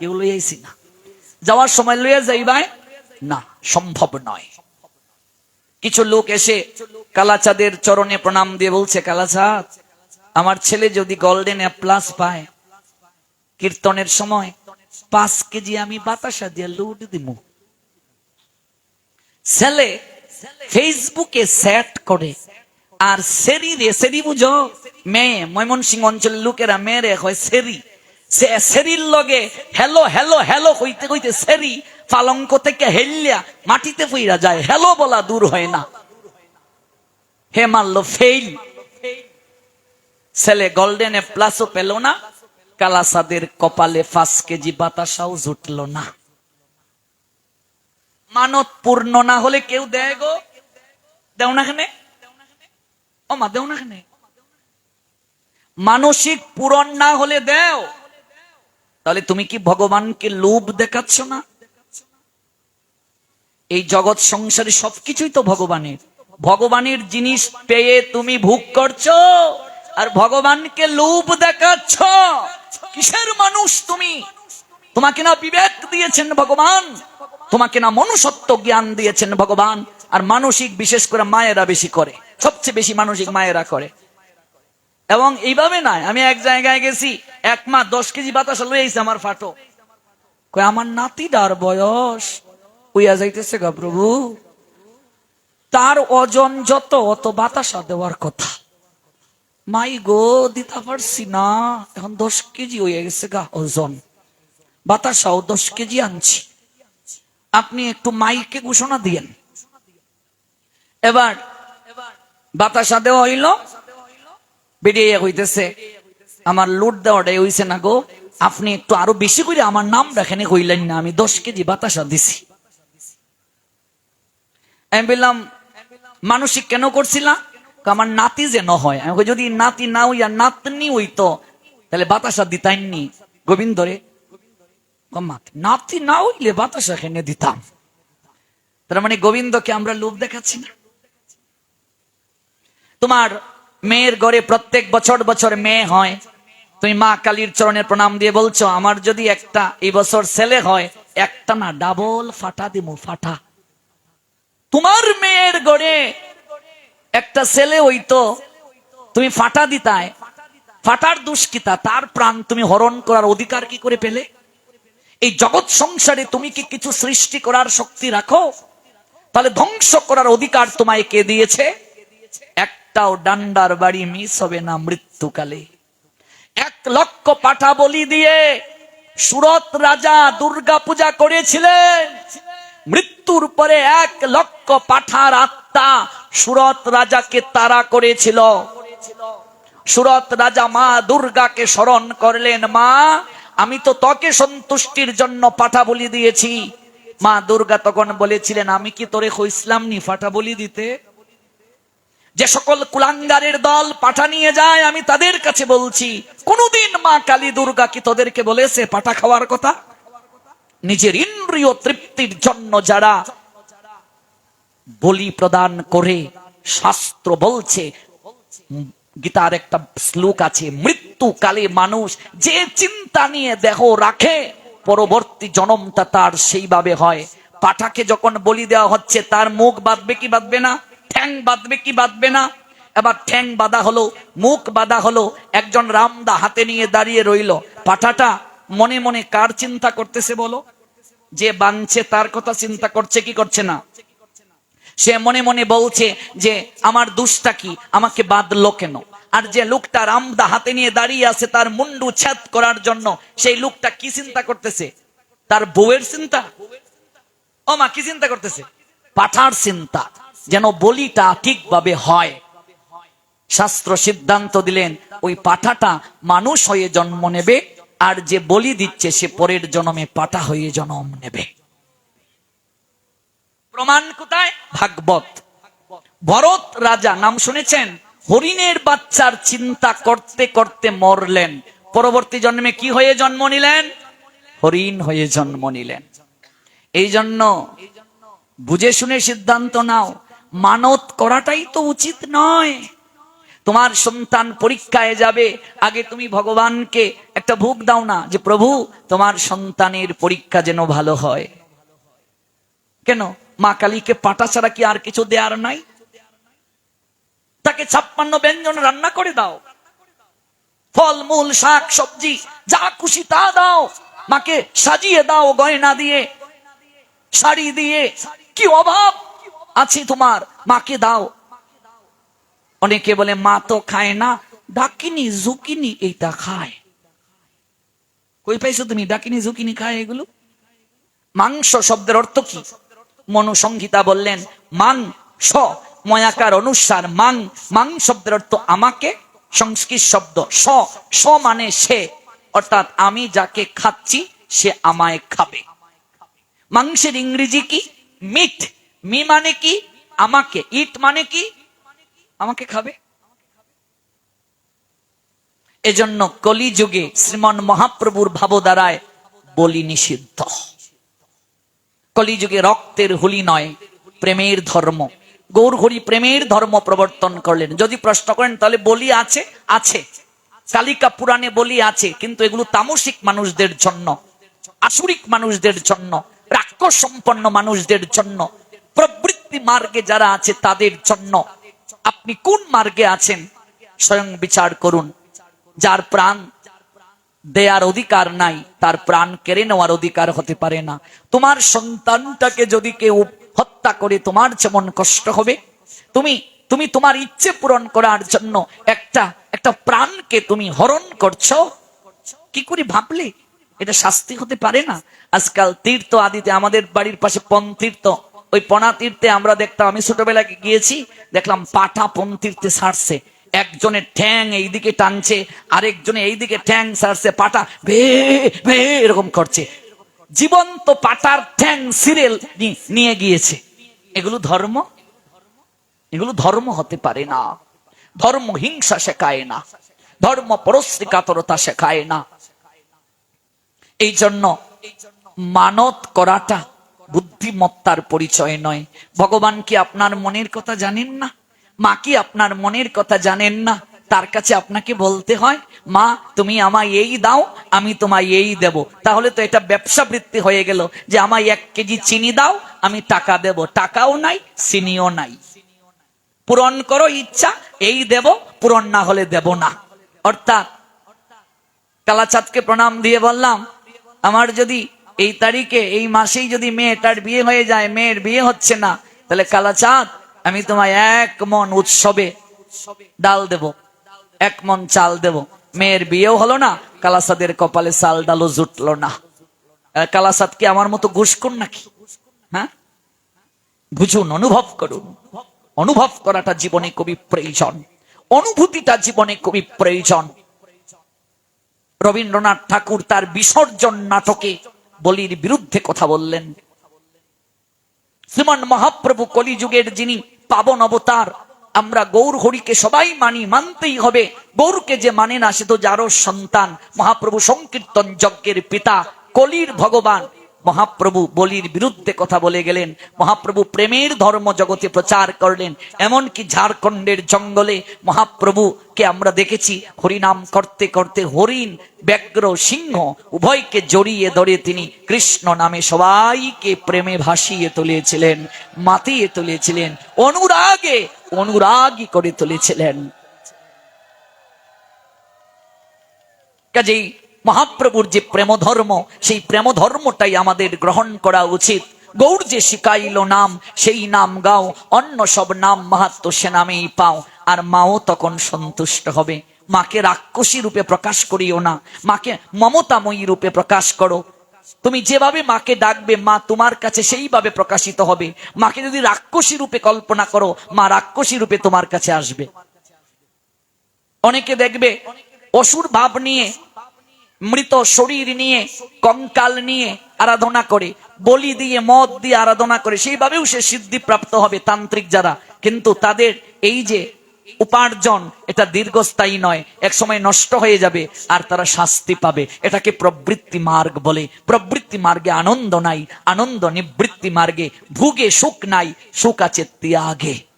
কেউ লইয়াইছি না। যাওয়ার সময় লইয়া যাইবাই না, সম্ভব নয়। কিছু লোক এসে কালাচাঁদের চরণে প্রণাম দিয়ে বলছে কালাচাঁদ আমার ছেলে যদি গোল্ডেন প্লাস পায়, কীর্তনের সময় পাঁচ কেজি আমি বাতাসা দিয়ে লুট দিব ছেলে ফেসবুকে সেট করে, আর সেরি রে সেরি বুঝো মেয়ে, ময়মনসিংহ অঞ্চলের লোকেরা, মেয়েরে হয় সেরি। সেরির লগে হ্যালো হ্যালো হ্যালো কইতে কইতে সেরি পালঙ্ক থেকে হেললিয়া মাটিতে ফইরা যায়। হ্যালো বলা দূর হয় না। হে মারলো ফেইল ছেলে গোল্ডেন এ প্লাসও পেল না। কালাসাদের কপালে পাঁচ কেজি বাতাসাও জুটল না। মানত পূর্ণ না হলে কেউ দেয় গো। দেও না খানে ও মা দেও না খানে মানসিক পূরণ না হলে দেও। তাহলে তুমি কি ভগবানকে লোভ দেখাচ্ছ না? এই জগৎ সংসারে সবকিছুই তো ভগবানের। ভগবানের জিনিস পেয়ে তুমি ভোগ করছ, আর ভগবানকে লোভ দেখাচ্ছ। কিসের মানুষ তুমি? তোমাকে না বিবেক দিয়েছেন ভগবান, তোমাকে না মনুষ্যত্ব জ্ঞান দিয়েছেন ভগবান, আর মানসিক বিশেষ করে মায়েরা বেশি করে, সবচেয়ে বেশি মানসিক মায়েরা করে। এবং এইভাবে নাই আমি এক জায়গায় গেছি, এক মা দশ কেজি বাতাস লইয়াছে আমার ফাটো। কই আমার নাতিটার বয়স। উইয়া যাইতেছে, গা প্রভু, তার ওজন যত, অত বাতাসা দেওয়ার কথা। মাই গো, দিতে পারছি না। এখন দশ কেজি হয়ে গেছে গা ওজন। বাতাসাও দশ কেজি আনছি। আপনি একটু মাইকে ঘোষণা দিয়েন। এবার বাতাসা দেওয়া হইল। বেরিয়ে হইতেছে আমার লুট দেওয়াটাই হইছে না গো। আপনি একটু আরও বেশি করে আমার নাম রাখেন কইলেন না আমি দশ কেজি বাতাসা দিছি। আমি বললাম মানসিক কেন করছিলাম আমার নাতি যেন হয়। আমি যদি নাতি না হইয়া নাতনি হইতো তাহলে বাতাসা দিতাইনি গোবিন্দরে কয়, মা- নাতি না হইলে বাতাসা খেনে দিতাম? তার মানে গোবিন্দকে আমরা লোভ দেখাচ্ছি না। তোমার মেয়ের ঘরে প্রত্যেক বছর বছর মেয়ে হয়। তুমি মা কালীর চরণে প্রণাম দিয়ে বলছো, আমার যদি একটা এই বছর ছেলে হয়, একটা না ডাবল ফাটা দিমু, ফাটা। তোমার মেয়ের গড়ে একটা ছেলে হইতো, তুমি ফাটা দিতায়। ফাটার দুষ্কিতা তার প্রাণ তুমি হরণ করার অধিকার কি করে পেলে? এই জগৎ সংসারে তুমি কি কিছু সৃষ্টি করার শক্তি রাখো? তাহলে ধ্বংস করার অধিকার তোমায় কে দিয়েছে? একটাও ডান্ডার বাড়ি মিস হবে না মৃত্যুকালে। এক লক্ষ পাঠা বলি দিয়ে সুরত রাজা দুর্গা পূজা করেছিলেন। মৃত্যুর পরে এক লক্ষ পাঠার আত্মা সুরত রাজাকে তারা করেছিল। সুরত রাজা মা দুর্গাকে স্মরণ করলেন, মা, আমি তো তোকে সন্তুষ্টির জন্য পাঠা বলি দিয়েছি। মা দুর্গা তখন বলেছিলেন, আমি কি তোরে কইসলাম নি ফাটা বলি দিতে? যে সকল কুলাঙ্গারের দল পাঠা নিয়ে যায়, আমি তাদের কাছে বলছি, কোনদিন মা কালী দুর্গা কি তোদেরকে বলেছে পাঠা খাওয়ার কথা? নিজের ইন্দ্রিয় তৃপ্তির জন্য যারা বলি প্রদান করে, শাস্ত্র বলছে, গীতার একটা শ্লোক আছে মৃত্যু কালে মানুষ যে চিন্তা নিয়ে দেহ রাখে, পরবর্তী জনমটা তার সেইভাবে হয়। পাঠাকে যখন বলি দেওয়া হচ্ছে, তার মুখ বাঁধবে কি বাঁধবে না? ঠ্যাং বাঁধবে কি বাঁধবে না? এবার ঠ্যাং বাঁধা হলো, মুখ বাঁধা হলো, একজন রামদা হাতে নিয়ে দাঁড়িয়ে রইল। পাঠাটা মনে মনে কার চিন্তা করতেছে বলো? যে বাঁধছে তার কথা চিন্তা করছে কি করছে না? সে মনে মনে বলছে যে, আমার দুষ্টা কি? আমাকে বাঁধলো কেন? আর যে লোকটা রামদা হাতে নিয়ে দাঁড়িয়ে আছে, তার মুন্ডু ছেদ করার জন্য সেই লোকটা কি চিন্তা করতেছে? তার বউয়ের চিন্তা? ও মা কি চিন্তা করতেছে? পাঠার চিন্তা। যেন বলিটা ঠিকভাবে হয়। শাস্ত্র সিদ্ধান্ত দিলেন, ওই পাঠাটা মানুষ হয়ে জন্ম নেবে, আর যে বলি দিচ্ছে সে পরের জন্মে পাঠা হয়ে জন্ম নেবে। প্রমাণ কোথায়? ভাগবত। ভরত রাজা, নাম শুনেছেন? হরিণের বাচ্চার চিন্তা করতে করতে মরলেন। পরবর্তী জন্মে কি হয়ে জন্ম নিলেন? হরিণ হয়ে জন্ম নিলেন। এই জন্য বুঝে শুনে সিদ্ধান্ত নাও। মানত করাটাই তো উচিত নয়। তোমার সন্তান পরীক্ষায় যাবে, আগে তুমি ভগবানকে একটা ভোগ দাও না যে, প্রভু, তোমার সন্তানের পরীক্ষা যেন ভালো হয়। কেন? মা কালীকে পাটা ছাড়া কি আর কিছু দেয়ার নাই? তাকে ছাপ্পান্ন ব্যঞ্জন রান্না করে দাও। ফল, মূল, শাক, সবজি, যা খুশি তা দাও। মাকে সাজিয়ে দাও গয়না দিয়ে, শাড়ি দিয়ে। কি অভাব! আছে তোমার, মাকে দাও। অনেকে বলে, মা তো খায় না, ডাকিনি, জুকিনি, এইটা খায়। কই পাইছো তুমি, ডাকিনি, জুকিনি খায় এগুলো? মাংস শব্দের অর্থ কি? মনুসংহিতা বললেন মাং স ময়াকার অনুসার মাং মাং শব্দের অর্থ আমাকে, সংস্কৃত শব্দ স স মানে সে, অর্থাৎ আমি যাকে খাচ্ছি, সে আমায় খাবে। মাংসের ইংরেজি কি? মিট। মি মানে কি? আমাকে। ইট মানে কি? আমাকে খাবে? এজন্য কলিযুগে শ্রীমন মহাপ্রভুর ভাবধারায় বলি নিষিদ্ধ। কলিযুগে রক্তের হুলি নয়, প্রেমের ধর্ম। গৌর হরি প্রেমের ধর্ম প্রবর্তন করলেন। যদি প্রশ্ন করেন, তাহলে বলি আছে আছে। কালিকা পুরাণে বলি আছে, কিন্তু এগুলো তামসিক মানুষদের জন্য, আসুরিক মানুষদের জন্য, রাক্ষস সম্পন্ন মানুষদের জন্য প্রবৃত্তি মার্গে যারা আছে তাদের জন্য আপনি কোন মার্গে আছেন স্বয়ং বিচার করুন। যার প্রাণ দেয়ার অধিকার নাই, তার প্রাণ কেড়ে নেওয়ার অধিকার হতে পারে না। তোমার সন্তানটাকে যদি কেউ হত্যা করে, তোমার যেমন কষ্ট হবে, তুমি তুমি তোমার ইচ্ছে পূরণ করার জন্য একটা একটা প্রাণকে তুমি হরণ করছ, কি করে ভাবলে? এটা শাস্তি হতে পারে না। আজকাল তীর্থ আদিতে আমাদের বাড়ির পাশে পন তীর্থ। ওই পনা তীর্থে আমরা দেখতাম, আমি ছোটবেলায় গিয়েছি, দেখলাম পাঠা পন তীর্থে ছাড়ছে একজনের ঠ্যাং এইদিকে টানছে, আরেকজনে এইদিকে ঠ্যাং সারছে, পাটা ভে ভে এরকম করছে। জীবন্ত পাটার ঠ্যাং সিরিয়াল নিয়ে গিয়েছে। এগুলো ধর্ম? এগুলো ধর্ম হতে পারে না। ধর্ম হিংসা শেখায় না। ধর্ম পরশ্রী কাতরতা শেখায় না। এই জন্য মানত করাটা বুদ্ধিমত্তার পরিচয় নয়। ভগবান কি আপনার মনের কথা জানেন না? মা কি আপনার মনের কথা জানেন না? তার কাছে আপনাকে বলতে হয়, মা, তুমি আমায় এই দাও, আমি তোমায় এই দেব। তাহলে তো এটা ব্যবসা বৃত্তি হয়ে গেল যে আমায় এক কেজি চিনি দাও, আমি টাকা দেব। টাকাও নাই, চিনিও নাই। পূরণ করো ইচ্ছা, এই দেব, পূরণ না হলে দেব না। অর্থাৎ কালাচাঁদকে প্রণাম দিয়ে বললাম, আমার যদি এই তারিখে, এই মাসেই যদি মেয়েটার বিয়ে হয়ে যায়, মেয়ের বিয়ে হচ্ছে না, তাহলে কালাচাঁদ আমি তোমায় এক মন উৎসবে ডাল দেব, এক মন চাল দেব। মেয়ের বিয়েও হলো না কালাসাদের কপালে চাল ডালও জুটলো না। কালাসাদ কি আমার মতো ঘুষকুন নাকি? হ্যাঁ? বুঝুন, অনুভব করুন। অনুভব করাটা জীবনে খুবই প্রয়োজন। অনুভূতিটা জীবনে খুবই প্রয়োজন। রবীন্দ্রনাথ ঠাকুর তার বিসর্জন নাটকে বলির বিরুদ্ধে কথা বললেন। শ্রীমান মহাপ্রভু কলিযুগের যিনি পাবন অবতার, আমরা গৌর হরিকে সবাই মানি, মানতেই হবে। গৌরকে যে মানে না, সে তো যারও সন্তান। মহাপ্রভু সংকীর্তন যজ্ঞের পিতা, কলির ভগবান। মহাপ্রভু বলির বিরুদ্ধে কথা বলে গেলেন, মহাপ্রভু প্রেমের ধর্ম জগতে প্রচার করলেন, এমনকি ঝাড়খণ্ডের জঙ্গলে মহাপ্রভুকে আমরা দেখেছি, হরিনাম করতে করতে হরিণ ব্যগ্র সিংহ উভয়কে জড়িয়ে ধরে তিনি কৃষ্ণ নামে সবাইকে প্রেমে ভাসিয়ে তুলেছিলেন, মাতিয়ে তুলেছিলেন, অনুরাগে অনুরাগী করে তুলেছিলেন। কাজেই মহাপ্রভুর যে প্রেম ধর্ম সেই প্রেম ধর্মটাই আমাদের গ্রহণ করা উচিত। গৌর যে শিকাইল নাম, সেই নাম গাও, অন্য সব নাম মাহাত্ম সে নামেই পাও। আর মাও তখন সন্তুষ্ট হবে। মাকে রাক্ষসী রূপে প্রকাশ করিও না। মাকে মমতাময়ী রূপে প্রকাশ করো। তুমি যেভাবে মাকে ডাকবে, মা তোমার কাছে সেইভাবে প্রকাশিত হবে। মাকে যদি রাক্ষসী রূপে কল্পনা করো, মা রাক্ষসী রূপে তোমার কাছে আসবে। অনেকে দেখবে অসুর ভাব নিয়ে মৃত শরীর নিয়ে, কঙ্কাল নিয়ে আরাধনা করে, বলি দিয়ে, মদ দিয়ে আরাধনা করে, সেইভাবেও সে সিদ্ধি প্রাপ্ত হবে তান্ত্রিক যারা। কিন্তু তাদের এই যে উপার্জন, এটা দীর্ঘস্থায়ী নয়। এক সময় নষ্ট হয়ে যাবে আর তারা শাস্তি পাবে। এটাকে প্রবৃত্তি মার্গ বলে। প্রবৃত্তি মার্গে আনন্দ নাই, আনন্দ নিবৃত্তি মার্গে, ভুগে সুখ নাই, সুখ আছে ত্যাগে।